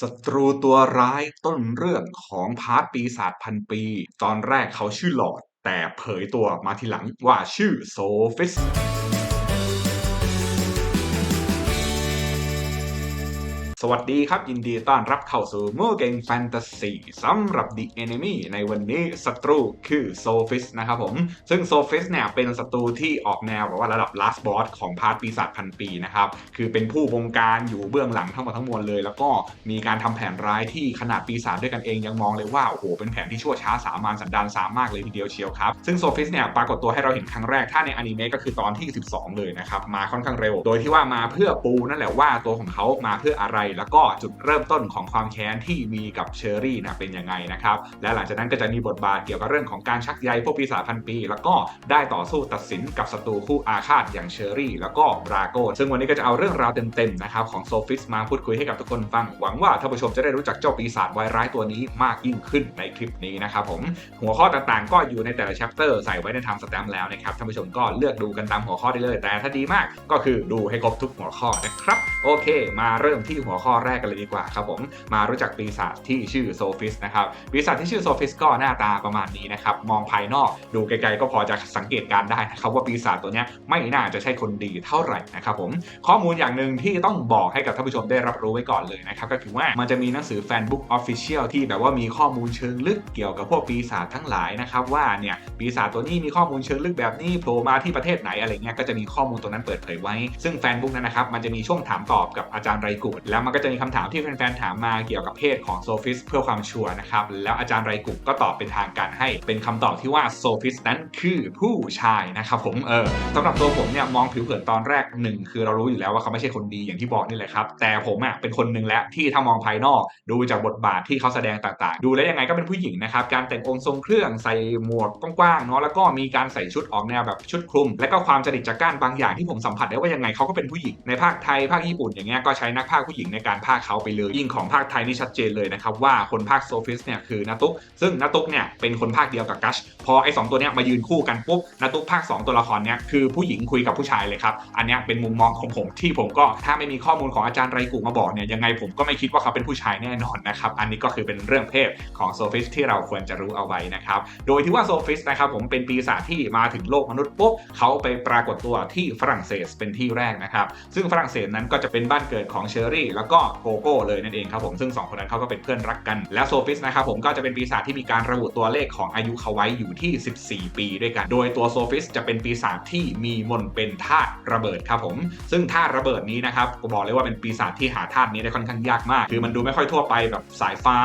ศัตรูตัวร้ายต้นเรื่องของพาร์ทปีศาจพันปี ตอนแรกเขาชื่อหลอด แต่เผยตัวมาทีหลังว่าชื่อโซฟิส วัสดีครับ ยินดีต้อนรับเข้าสู่มูเกงแฟนตาซีสำหรับ The Enemy ในวันนี้ศัตรูคือโซฟิสนะครับผม ซึ่งโซฟิสเนี่ยเป็นศัตรูที่ออกแนวแบบว่าระดับ last boss ของพาร์ทปีศาจพันปีนะครับ คือเป็นผู้บงการอยู่เบื้องหลังทั้งหมดทั้งมวลเลย แล้วก็มีการทำแผนร้ายที่ขนาดปีศาจด้วยกันเองยังมองเลยว่า โอ้โห เป็นแผนที่ชั่วช้าสามานสันดานสามมากเลยทีเดียวเชียวครับ ซึ่งโซฟิสเนี่ยปรากฏตัวให้เราเห็นครั้งแรกถ้าในอนิเมะก็คือตอนที่ 12 เลยนะครับมาค่อนข้างเร็ว โดยที่ว่ามาเพื่อปูนั่นแหละว่าตัวของเขามาเพื่ออะไรแล้วก็จุดเริ่มต้นของความแค้นที่มีกับเชอรี่นะเป็นยังไงนะครับและหลังจากนั้นก็จะมีบทบาทเกี่ยวกับเรื่องของการชักใยพวกปีศาจพันปี แล้วก็ได้ต่อสู้ตัดสินกับศัตรูคู่อาฆาตอย่างเชอรี่ แล้วก็บราโกซึ่งวันนี้ก็จะเอาเรื่องราวเต็มๆนะครับของโซฟิสมาพูดคุยให้กับทุกคนฟัง หวังว่าท่านผู้ชมจะได้รู้จักเจ้าปีศาจวายร้ายตัวนี้มากยิ่งขึ้นในคลิปนี้นะครับผมหัวข้อต่างๆ ก็อยู่ในแต่ละ chapter ใส่ไว้ในทำสแตมแล้วนะครับท่านผู้ชมก็เลือกดูกันตามหัวข้อได้เลย แต่ถ้าดีมากก็คือดูให้ครบทุกหัวข้อนะครับ โอเค มาเริ่มที่หัวข้อแรกกันเลยดีกว่าครับผมมารู้จักปีศาจที่ชื่อโซฟิสนะครับปีศาจที่ชื่อโซฟิสก็หน้าตาประมาณนี้นะครับมองภายนอกดูไกลๆก็พอจะสังเกตการได้นะครับว่าปีศาจตัวนี้ไม่น่าจะใช่คนดีเท่าไหร่นะครับผมข้อมูลอย่างหนึ่งที่ต้องบอกให้กับท่านผู้ชมได้รับรู้ไว้ก่อนเลยนะครับก็คือว่ามันจะมีหนังสือแฟนบุ๊กออฟฟิเชียลที่แบบว่ามีข้อมูลเชิงลึกเกี่ยวกับพวกปีศาจทั้งหลายนะครับว่าเนี่ยปีศาจตัวนี้มีข้อมูลเชิงลึกแบบนี้โผล่มาที่ประเทศไหนอะไรเงี้ยก็จะมีข้อมูลตรงนั้นเปิดเผยไว้ ซึ่งแฟนบุ๊กนั้นนะครับมันจะมีช่วงถามตอบกับอาจารย์ไรกุดแล้วมันก็จะมีคำถามที่แฟนๆถามมาเกี่ยวกับเพศของโซฟิสเพื่อความชัวร์นะครับ แล้วอาจารย์ไรกุกก็ตอบเป็นทางการให้เป็นคำตอบที่ว่าโซฟิสนั้นคือผู้ชายนะครับผมเออสำหรับตัวผมเนี่ยมองผิวเผินตอนแรกหนึ่งคือเรารู้อยู่แล้วว่าเขาไม่ใช่คนดีอย่างที่บอกนี่แหละครับ แต่ผมอะเป็นคนหนึ่งแล้วที่ถ้ามองภายนอก ดูจากบทบาทที่เขาแสดงต่างๆ ดูแล้วยังไงก็เป็นผู้หญิงนะครับการแต่งองค์ทรงเครื่องใส่หมวกกว้างๆเนาะแล้วก็มีการใส่ชุดออกแนวแบบชุดคลุม และก็ความจริตจักร้านบางอย่างที่ผมสัมผัสได้ว่ายังไงเขาก็เป็นผู้หญิงในภาคไทยภาคญี่ปุ่นอย่างเงี้ยก็ใช้นักภาคผู้หญิงในการภาคเขาไปเลย ยิ่งของภาคไทยนี่ชัดเจนเลยนะครับว่าคนภาคโซฟิสเนี่ยคือนาตุกซึ่งนาตุกเนี่ยเป็นคนภาคเดียวกับกัชพอไอ้สองตัวเนี้ยมายืนคู่กันปุ๊บนาตุกภาค 2 ตัวละครเนี่ยคือผู้หญิงคุยกับผู้ชายเลยครับอันเนี้ยเป็นมุมมองของผมที่ผมก็ถ้าไม่มีข้อมูลของอาจารย์ไรกุมาบอกเนี่ยยังไงผมก็ไม่คิดว่าเขาเป็นผู้ชายแน่นอนนะครับอันนี้ก็คือเป็นเรื่องเพศของโซฟิสที่เราควรจะรู้เอาไว้นะครับโดยที่ว่าโซฟิสนะครับผมเป็นปีศาจที่มาถึงโลกมนุษย์ปุ๊บเขาไปปรากฏตัวที่ฝรั่งเศสเป็นที่แรกนะครับซึ่งฝรั่งเศสนั้นก็จะเป็นบ้านเกิดของเชอรี่แล้วก็โกโก้เลยนั่นเองครับผมซึ่งสองคนนั้นเขาก็เป็นเพื่อนรักกัน แล้วโซฟิสนะครับผมก็จะเป็นปีศาจที่มีการระบุตัวเลขของอายุเขาไว้อยู่ที่ 14 ปีด้วยกัน โดยตัวโซฟิสจะเป็นปีศาจที่มีมนเป็นธาตุระเบิดครับผม ซึ่งธาตุระเบิดนี้นะครับก็บอกเลยว่าเป็นปีศาจที่หาธาตุนี้ได้ค่อนข้างยากมาก คือมันดูไม่ค่อยทั่วไปแบบสายฟ้า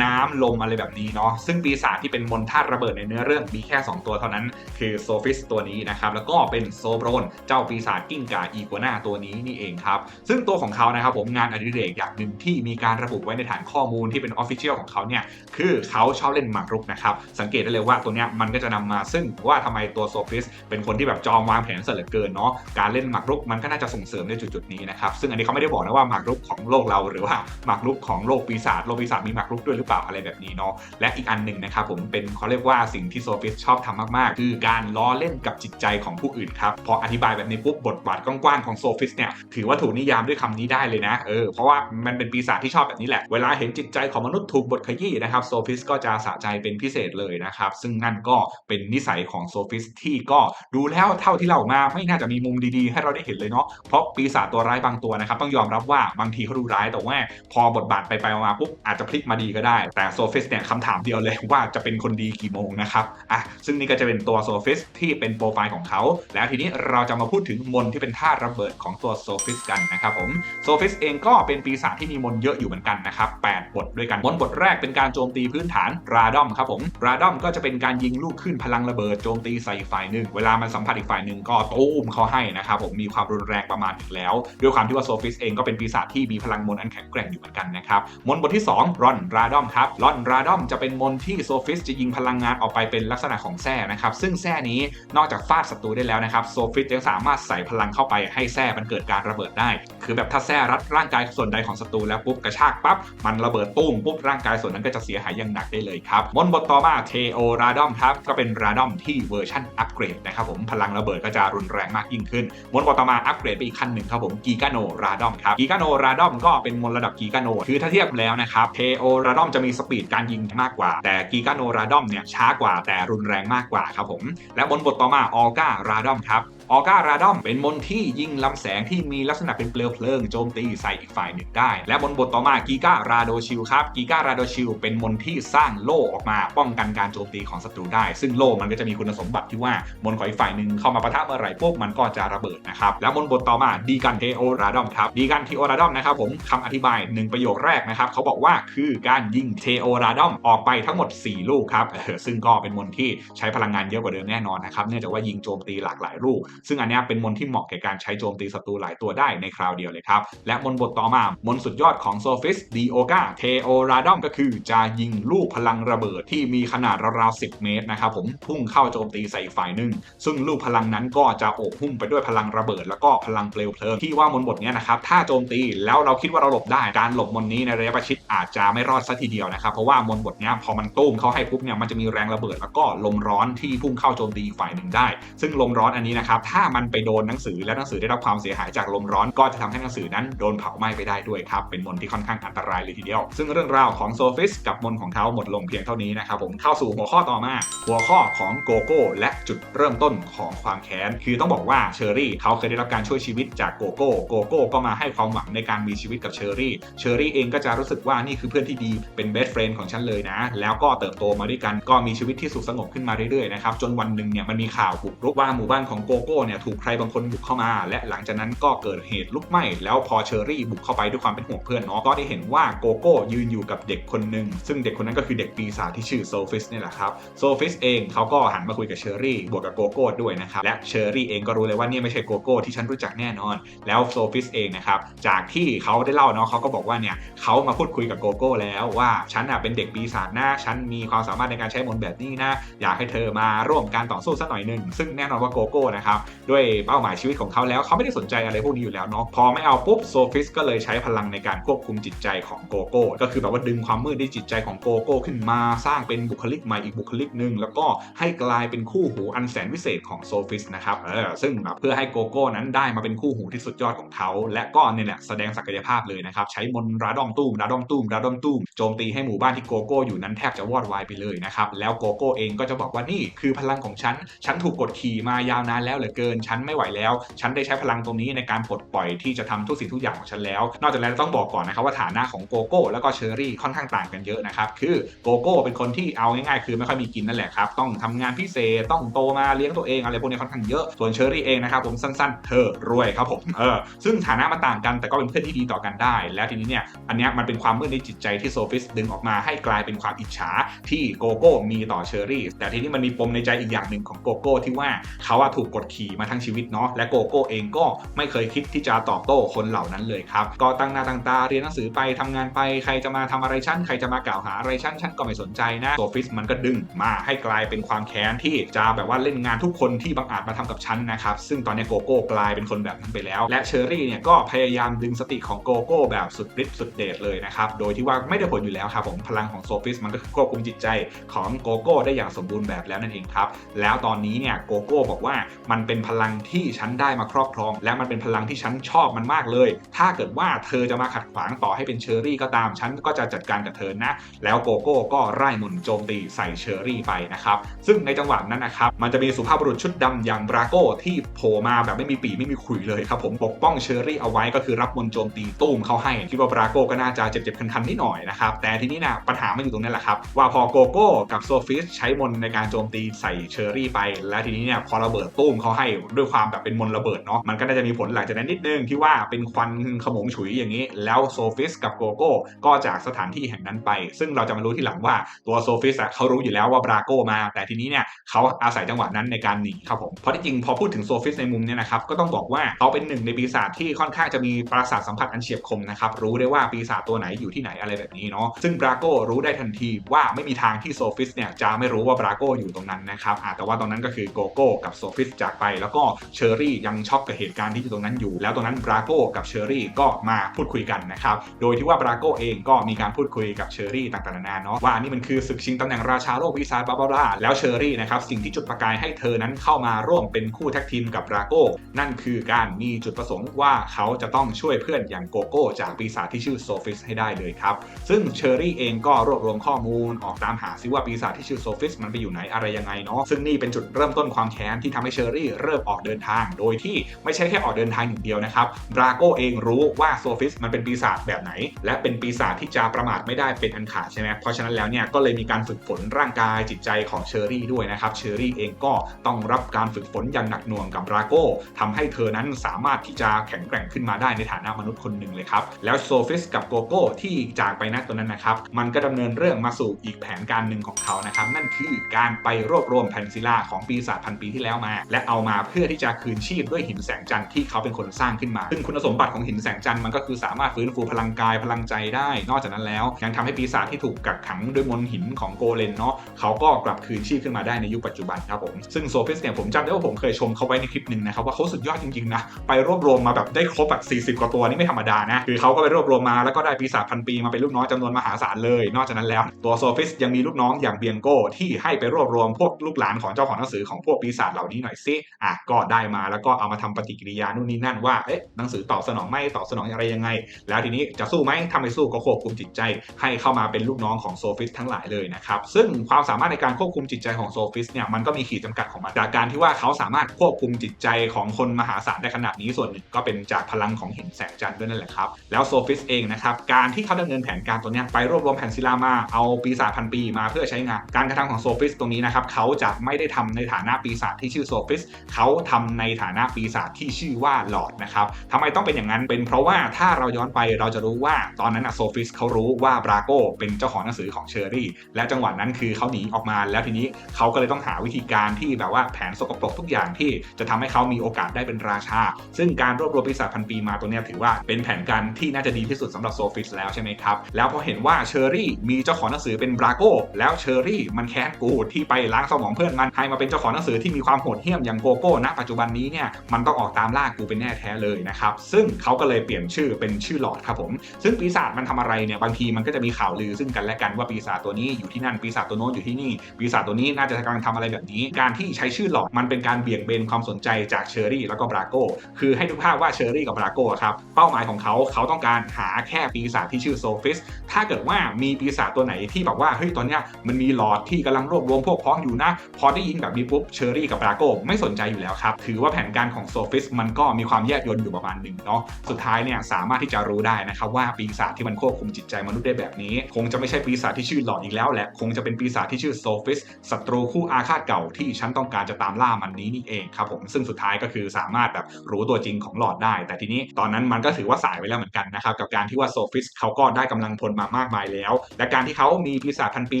น้ำลมอะไรแบบนี้เนาะซึ่งปีศาจที่เป็นมนธาตุระเบิดในเนื้อเรื่องมีแค่ 2 ตัวเท่านั้น คือโซฟิสตัวนี้นะครับแล้วก็เป็นโซโบรนเจ้าปีศาจกิ้งก่าอีกัวนาตัวนี้นี่เองครับซึ่งตัวของเขานะครับผมงานอดิเรกอย่างหนึ่งที่มีการระบุไว้ในฐานข้อมูลที่เป็นออฟฟิเชียลของเขาเนี่ยคือเขาชอบเล่นหมากรุกนะครับ สังเกตได้เลยว่าตัวเนี้ยมันก็จะนำมาซึ่งว่าทำไมตัวโซฟิสเป็นคนที่แบบจองวางแผนเสยเหลือเกินเนาะการเล่นหมากรุกมันก็น่าจะส่งเสริมในจุดๆนี้นะครับซึ่งอันนี้เขาไม่ได้บอกนะว่าหมากรุกของโลกเรา หรือว่าหมากรุกของโลกปีศาจโลกปีศาจมีหมากรุกด้วยหรือเปล่าอะไรแบบนี้เนาะและอีกอันหนึ่งนะครับผมเป็นเขาเรียกว่าสิ่งที่โซฟิสชอบทำมากๆ คือการล้อเล่นกับจิตใจของผู้อื่นครับพออธิบายแบบนี้ปุ๊บบทบาทกว้างๆของโซฟิสเนี่ยถือว่าถูกนิยามด้วยคำนี้ได้เลยนะเออเพราะว่ามันเป็นปีศาจที่ชอบแบบนี้แหละ เวลาเห็นจิตใจของมนุษย์ถูกบทขยี้นะครับโซฟิสก็จะสะใจเป็นพิเศษเลยนะครับ ซึ่งนั่นก็เป็นนิสัยของโซฟิสที่ก็ดูแล้วเท่าที่เรามาไม่น่าจะมีมุมดีๆ ให้เราได้เห็นเลยเนาะเพราะปีศาจตัวร้ายบางตัวนะครับต้องยอมรับว่าบางทีเขาดูร้ายแต่ว่าพอบทบาทไปไปมาปุ๊บอาจจะพลิกมาดีก็ได้ แต่โซฟิสเนี่ยคำถามเดียวเลยว่าจะเป็นคนดีกี่โมงนะครับอะซึ่งนี่ก็จะเป็นตัวโซฟิสที่เป็นโปรไฟล์ของเขา แล้วทีนี้เราจะมาพูดถึงมนที่เป็นท่าระเบิดของตัวโซฟิสกันนะครับผมโซฟิสเองก็เป็นปีศาจที่มีมนเยอะอยู่เหมือนกันนะครับ8บทด้วยกันมนบทแรกเป็นการโจมตีพื้นฐานราดอมครับผมราดอมก็จะเป็นการยิงลูกขึ้นพลังระเบิดโจมตีใส่ฝ่ายหนึ่ง เวลามันสัมผัสอีกฝ่ายหนึ่งก็ตูมเขาให้นะครับผมมีความรุนแรงประมาณหนึ่งแล้ว ด้วยความที่ว่าโซฟิสเองก็เป็นปีศาจที่มีพลังมนอันแข็งแกร่งอยู่เหมือนกันนะครับมนบทที่2รอนราดอมครับรอนราดอมจะเป็นมนที่โซฟิสจะยิงพลังงานออกไปเป็นลักษณะของแส้นะครับซึ่งแส้นี้นอกจากฟาดศัตรูได้แล้วนะครับโซฟิสยังสามารถใส่พลังเข้าไปให้แส้มันเกิดการระเบิดได้ คือแบบถ้าแส้รัดร่างกายส่วนใดของศัตรูแล้วปุ๊บกระชากปั๊บมันระเบิดตุ้มปุ๊บร่างกายส่วนนั้นก็จะเสียหายอย่างหนักได้เลยครับมอนบทต่อมาเทโอราดอมครับก็เป็นราดอมที่เวอร์ชันอัปเกรดนะครับผมพลังระเบิดก็จะรุนแรงมากยิ่งขึ้นมอนบทต่อมาอัปเกรดไปอีกขั้นหนึ่งครับผมกีกาโนราดอมครับกีกาโนราดอมก็เป็นมอนระดับกีกาโนคือถ้าเทียบแล้วนะครับเทโอราดอมจะมีสปีดการยิงมากกว่า แต่กีกาโนราดอมเนี่ยช้ากว่าแต่รุนแรงมากกว่าครับผมและมอนบทต่อมาออก้าราดอมครับออการาดอมเป็นมนที่ยิงลำแสงที่มีลักษณะเป็นเปลวเพลิงโจมตีใส่อีกฝ่ายหนึ่งได้ และบนบทต่อมากีการาโดชิลครับกีการาโดชิลเป็นมนที่สร้างโล่ออกมาป้องกันการโจมตีของศัตรูได้ ซึ่งโล่มันก็จะมีคุณสมบัติที่ว่ามนของอีกฝ่ายหนึ่งเข้ามาปะทะเมื่อไหร่ปุ๊บมันก็จะระเบิดนะครับแล้วบนบทต่อมาดีกันเทโอราดอมครับดีกันเทโอราดอมนะครับผมคำอธิบายหนึ่งประโยคแรกนะครับเขาบอกว่าคือการยิงเทโอราดอมออกไปทั้งหมด 4 ลูกครับซึ่งก็เป็นมนที่ใช้พลังงานเยอะกว่าเดิมแน่นอนนะครับเนื่องจากว่ายิงโจมตีหลากหลายลูกซึ่งอันนี้เป็นมนที่เหมาะแก่การใช้โจมตีศัตรูหลายตัวได้ในคราวเดียวเลยครับ และมนบทต่อมามนสุดยอดของโซฟิสดีโอกาเทโอราดอมก็คือจะยิงลูกพลังระเบิดที่มีขนาดราวๆ10เมตรนะครับผมพุ่งเข้าโจมตีใส่อีกฝ่ายหนึ่งซึ่งลูกพลังนั้นก็จะโอบหุ้มไปด้วยพลังระเบิด แล้วก็พลังเปลวเพลิงที่ว่ามนบทนี้นะครับถ้าโจมตีแล้วเราคิดว่าเราหลบได้การหลบมนนี้ในระยะประชิดอาจจะไม่รอดซะทีเดียวนะครับเพราะว่ามนบทนี้พอมันตุ้มเขาให้ปุ๊บเนี่ยมันจะมีแรงระเบิด แล้วก็ลมร้อนที่พุ่งเข้าโจมตีอีกฝ่ายหนึ่งได้ ซึ่งลมร้อนอันนี้นะครับถ้ามันไปโดนหนังสือแล้วหนังสือได้รับความเสียหายจากลมร้อนก็จะทำให้หนังสือนั้นโดนเผาไหม้ไปได้ด้วยครับเป็นมนที่ค่อนข้างอันตรายเลยทีเดียว ซึ่งเรื่องราวของโซฟิสกับมนของเขาหมดลงเพียงเท่านี้นะครับผมเข้าสู่หัวข้อต่อมา หัวข้อของโกโก้และจุดเริ่มต้นของความแค้นคือต้องบอกว่าเชอรี่เขาเคยได้รับการช่วยชีวิตจากโกโก้โกโก้ก็มาให้ความหวังในการมีชีวิตกับเชอรี่เชอรี่เองก็จะรู้สึกว่านี่คือเพื่อนที่ดีเป็นเบสเฟรนด์ของฉันเลยนะ แล้วก็เติบโตมาด้วยกันก็มีชีวิตที่สุขสงบขึ้นมาเรื่อยๆนะครับจนวันหนึ่งเนี่ยมันมีข่าวบุกรุกว่าหมู่บ้านของโกโก้เนี่ยถูกใครบางคนบุกเข้ามา และหลังจากนั้นก็เกิดเหตุลุกไหม้แล้วพอเชอรี่บุกเข้าไปด้วยความเป็นห่วงเพื่อนเนาะก็ได้เห็นว่าโกโก้ยืนอยู่กับเด็กคนหนึ่งซึ่งเด็กคนนั้นก็คือเด็กปีศาจที่ชื่อโซฟิสเนี่ยแหละครับโซฟิสเองเขาก็หันมาคุยกับเชอรี่บวกกับโกโก้ด้วยนะครับและเชอรี่เองก็รู้เลยว่านี่ไม่ใช่โกโก้ที่ฉันรู้จักแน่นอน แล้วโซฟิสเองนะครับจากที่เขาได้เล่าเนาะเขาก็บอกว่าเนี่ยเขามาพูดคุยกับโกโก้แล้วว่าฉันอะเป็นเด็กปีศาจนะฉันมีความสามารถในการใช้มนต์แบบนี้นะอยากให้เธอมาร่วมการต่อสู้สักหน่อยหนึ่งซึ่งแน่นอนว่าโกโก้นะครับด้วยเป้าหมายชีวิตของเขาแล้วเขาไม่ได้สนใจอะไรพวกนี้อยู่แล้วเนาะพอไม่เอาปุ๊บโซฟิสก็เลยใช้พลังในการควบคุมจิตใจของโกโก้ ก็คือแบบว่าดึงความมืดในจิตใจของโกโก้ขึ้นมาสร้างเป็นบุคลิกใหม่อีกบุคลิกหนึ่งแล้วก็ให้กลายเป็นคู่หูอันแสนวิเศษของโซฟิสนะครับเออซึ่งแบบเพื่อให้โกโก้นั้นได้มาเป็นคู่หูที่สุดยอดของเขาและก็เนี่ยแหละแสดงศักยภาพเลยนะครับใช้มนราดอมตุ้มราดอมตุ้มราดอมตุ้มโจมตีให้หมู่บ้านที่โกโก้อยู่นั้นแทบจะวอดวายไปเลยนะครับแล้วโกโก้เองก็จะบอกว่านี่คือพลังของฉันฉันถูกกดขี่มายาวนานแล้วเลือเกิน ฉันไม่ไหวแล้ว ฉันได้ใช้พลังตรงนี้ในการปลดปล่อยที่จะทำทุกสิ่งทุกอย่างของฉันแล้ว นอกจากนั้นต้องบอกก่อนนะครับว่าฐานะของโกโก้แล้วก็เชอรี่ค่อนข้างต่างกันเยอะนะครับ คือโกโก้เป็นคนที่เอาง่ายๆ คือไม่ค่อยมีกินนั่นแหละครับ ต้องทำงานพิเศษ ต้องโตมาเลี้ยงตัวเองอะไรพวกนี้ค่อนข้างเยอะ ส่วนเชอรี่เองนะครับผมสั้นๆ เธอรวยครับผม เออ ซึ่งฐานะมันต่างกันแต่ก็เป็นเพื่อนที่ดีต่อกันได้ แล้วทีนี้เนี่ย อันนี้มันเป็นความมืดในจิตใจที่โซฟิสดึงออกมาให้กลายเป็นความอิจฉาที่โกโก้มีต่อเชอรี่ แต่ทีนี้มันมีปมในใจอีกอย่างหนึ่งของโกโก้ที่ว่าเขาถูกกดขีมาทั้งชีวิตเนาะและโกโก้เองก็ไม่เคยคิดที่จะตอบโต้คนเหล่านั้นเลยครับก็ตั้งหน้าตั้งตาเรียนหนังสือไปทำงานไปใครจะมาทำอะไรฉันใครจะมากล่าวหาอะไรฉันฉันก็ไม่สนใจนะโซฟิสมันก็ดึงมาให้กลายเป็นความแค้นที่จะแบบว่าเล่นงานทุกคนที่บังอาจมาทำกับฉันนะครับซึ่งตอนนี้โกโก้กลายเป็นคนแบบนั้นไปแล้ว และเชอรี่เนี่ยก็พยายามดึงสติของโกโก้แบบสุดฤทธิ์สุดเดชเลยนะครับโดยที่ว่าไม่ได้ผลอยู่แล้วครับผมพลังของโซฟิสมันก็คือควบคุมจิตใจของโกโก้ได้อย่างสมบูรณ์แบบแล้วนั่นเองครับแล้วตอนนี้เนี่ยโกโก้บอกว่ามันเป็น็นพลังที่ฉันได้มาครอบครอง และมันเป็นพลังที่ฉันชอบมันมากเลย ถ้าเกิดว่าเธอจะมาขัดขวางต่อให้เป็นเชอรี่ก็ตาม ฉันก็จะจัดการกับเธอนะ แล้วโกโก้ก็ไล่มนโจมตีใส่เชอรี่ไปนะครับ ซึ่งในจังหวะนั้นนะครับ มันจะมีสุภาพบุรุษชุดดำอย่างบราโก้ที่โผล่มาแบบไม่มีปีไม่มีขุยเลยครับผมปกป้องเชอรี่เอาไว้ก็คือรับมนโจมตีตุ้มเขาให้คิดว่าบราโก้ก็น่าจะเจ็บๆคันๆนิดหน่อยนะครับแต่ทีนี้นะปัญหามันอยู่ตรงนี้แหละครับว่าพอโกโก้กับโซฟิสใช้มนในการโจมตีใส่เชอรี่ไป และทีนี้เนี่ยพอระเบิดตุ้มเขาให้ด้วยความแบบเป็นมนระเบิดเนาะมันก็น่าจะมีผลหลังจากนั้นนิดนึงที่ว่าเป็นควันขมงฉุยอย่างนี้ แล้วโซฟิสกับโกโก้ก็จากสถานที่แห่งนั้นไป ซึ่งเราจะมารู้ที่หลังว่าตัวโซฟิสอะเขารู้อยู่แล้วว่าบราโก้มา แต่ทีนี้เนี่ยเขาอาศัยจังหวะนั้นในการหนีครับผมเพราะที่จริงพอพูดถึงโซฟิสในมุมเนี่ยนะครับก็ต้องบอกว่าเขาเป็นหนึ่งในปีศาจที่ค่อนข้างจะมีประสาทสัมผัสอันเฉียบคมนะครับรู้ได้ว่าปีศาจตัวไหนอยู่ที่ไหนอะไรแบบนี้เนาะซึ่งบราโก้รู้ได้ทันทีว่าไม่มีทางที่โซฟิสเนี่ยจะไม่รู้ว่าบราโก้อยู่ตรงนั้นนะครับแต่ว่าตอนนั้นก็คือโกโก้กับโซฟิสจากไปไปแล้วก็เชอรี่ยังช็อกกับเหตุการณ์ที่อยู่ตรงนั้นอยู่ แล้วตรงนั้นบราโก้กับเชอรี่ก็มาพูดคุยกันนะครับ โดยที่ว่าบราโก้เองก็มีการพูดคุยกับเชอรี่ต่างๆนานาเนาะว่านี่มันคือศึกชิงตำแหน่งราชาโลกปีศาจบลาบลาแล้วเชอรี่นะครับสิ่งที่จุดประกายให้เธอนั้นเข้ามาร่วมเป็นคู่แท็กทีมกับบราโก้นั่นคือการมีจุดประสงค์ว่าเขาจะต้องช่วยเพื่อนอย่างโกโก้ จากปีศาจที่ชื่อโซฟิสให้ได้เลยครับซึ่งเชอรี่เองก็รวบรวมข้อมูลออกตามหาซิว่าปีศาจที่ชื่อโซฟิสมันไปอยู่ไหนอะไรยังไงเนาะซึ่งนี่เป็นจุดเริ่มต้นความแค้นที่ทำให้เชอรี่เริ่มออกเดินทาง โดยที่ไม่ใช่แค่ออกเดินทางอย่างเดียวนะครับบราโก้เองรู้ว่าโซฟิสมันเป็นปีศาจแบบไหน และเป็นปีศาจที่จะประมาทไม่ได้เป็นอันขาดใช่ไหมเพราะฉะนั้นแล้วเนี่ยก็เลยมีการฝึกฝนร่างกายจิตใจของเชอรี่ด้วยนะครับเชอรี่เองก็ต้องรับการฝึกฝนอย่างหนักหน่วงกับราโก้ทำให้เธอนั้นสามารถที่จะแข็งแกร่งขึ้นมาได้ในฐานะมนุษย์คนหนึ่งเลยครับ แล้วโซฟิสกับโกโก้ที่จากไปณตัวนั้นนะครับมันก็ดำเนินเรื่องมาสู่อีกแผนการหนึ่งของเขานะครับนั่นคือการไปรวบรวมแผ่นศิลาของปีศาจพันปีที่แล้วมา และเอามา เพื่อที่จะคืนชีพด้วยหินแสงจันทร์ที่เขาเป็นคนสร้างขึ้นมา ซึ่งคุณสมบัติของหินแสงจันทร์มันก็คือสามารถฟื้นฟูพลังกายพลังใจได้ นอกจากนั้นแล้ว ยังทำให้ปีศาจที่ถูกกักขังด้วยมนหินของโกเลนเนาะเขาก็กลับคืนชีพขึ้นมาได้ในยุคปัจจุบันครับผมซึ่งโซฟิสเนี่ยผมจำได้ว่าผมเคยชมเขาไว้ในคลิปหนึ่งนะครับว่าเขาสุดยอดจริงๆนะไปรวบรวมมาแบบได้ครบแบบ40 กว่าตัวนี่ไม่ธรรมดานะคือเขาก็ไปรวบรวมมาแล้วก็ได้ปีศาจพันปีมาเป็นลูกน้องจำนวนมหาศาลเลย นอกจากนั้นแล้ว ตัวโซฟิสยังมีลูกน้องอย่างเบียงโก้ที่ให้ไปรวบรวมพวกลูกหลานของเจ้าของหนังสือของพวกปีศาจเหล่านี้หน่อยซิอะก็ได้มาแล้วก็เอามาทำปฏิกิริยานู่นนี่นั่นว่าเอ๊ะหนังสือตอบสนองไม่ตอบสนองอะไรยังไง แล้วทีนี้จะสู้ไหมถ้าไม่สู้ก็ควบคุมจิตใจ ให้เข้ามาเป็นลูกน้องของโซฟิสทั้งหลายเลยนะครับซึ่งความสามารถในการควบคุมจิตใจของโซฟิสเนี่ยมันก็มีขีดจำกัดของมันจากการที่ว่าเขาสามารถควบคุมจิตใจของคนมหาศาลได้ขนาดนี้ส่วนหนึ่งก็เป็นจากพลังของเหินแสงจันทร์ด้วยนั่นแหละครับแล้วโซฟิสเองนะครับการที่เขาดำเนินแผนการตัวเนี้ยไปรวบรวมแผ่นศิลามาเอาปีศาจพันปีมาเพื่อใช้งาน การกระทำของโซฟิสตรงนี้นะครับเขาจะไม่ได้ทำในฐานะปีศาจที่ชื่อโซฟิสเขาทำในฐานะปีศาจที่ชื่อว่าหลอดนะครับทำไมต้องเป็นอย่างนั้นเป็นเพราะว่าถ้าเราย้อนไปเราจะรู้ว่าตอนนั้นอะโซฟิสเขารู้ว่าบราโกเป็นเจ้าของหนังสือของเชอรี่ และจังหวะนั้นคือเขาหนีออกมา แล้วทีนี้เขาก็เลยต้องหาวิธีการที่แบบว่าแผนสกปรกทุกอย่างที่จะทำให้เขามีโอกาสได้เป็นราชา ซึ่งการรวบรวมปีศาจพันปีมาตัวเนี้ยถือว่าเป็นแผนการที่น่าจะดีที่สุดสำหรับโซฟิสแล้วใช่ไหมครับแล้วพอเห็นว่าเชอรี่มีเจ้าของหนังสือเป็นบราโกแล้วเชอรี่มันแค้นกูที่ไปล้างสมองเพื่อนมันให้มาเป็นเจ้าของหนังสือที่มีความโหดเหี้ยมอย่างโกโก้ณปัจจุบันนี้เนี่ยมันต้องออกตามล่ากูเป็นแน่แท้เลยนะครับซึ่งเขาก็เลยเปลี่ยนชื่อเป็นชื่อหลอดครับผมซึ่งปีศาจมันทำอะไรเนี่ยบางทีมันก็จะมีข่าวลือซึ่งกันและกันว่าปีศาจตัวนี้อยู่ที่นั่นปีศาจตัวโน้นอยู่ที่นี่ปีศาจตัวนี้น่าจะกำลังทำอะไรแบบนี้ การที่ใช้ชื่อหลอดมันเป็นการเบี่ยงเบนความสนใจจากเชอรี่แล้วก็บราโก้คือให้ดูภาพว่าเชอรี่กับบราโก้ครับเป้าหมายของเขาเขาต้องการหาแค่ปีศาจที่ชื่อโซฟิสถ้าเกิดว่ามีปีศาจตัวไหนที่แบบว่าเฮ้ยตอนเนี้ยมันมีหลอดที่กำลังรวบรวมพวกพ้องอยู่นะ พอได้ยินแบบนี้ปุ๊บเชอรี่กับบราโกไม่สนใจอยู่แล้วครับ ถือว่าแผนการของโซฟิสมันก็มีความแยบยลอยู่ประมาณหนึ่งเนาะ สุดท้ายเนี่ยสามารถที่จะรู้ได้นะครับว่าปีศาจที่มันควบคุมจิตใจมนุษย์ได้แบบนี้ คงจะไม่ใช่ปีศาจที่ชื่อหลอดอีกแล้วแหละ คงจะเป็นปีศาจที่ชื่อโซฟิสศัตรูคู่อาฆาตเก่าที่ฉันต้องการจะตามล่ามันนี้นี่เองครับผม ซึ่งสุดท้ายก็คือสามารถแบบรู้ตัวจริงของหลอดได้ แต่ทีนี้ตอนนั้นมันก็ถือว่าสายไปแล้วเหมือนกันนะครับกับการที่ว่าโซฟิสเขาก็ได้กำลังพลมามากมายแล้ว และการที่เขามีปีศาจพันปี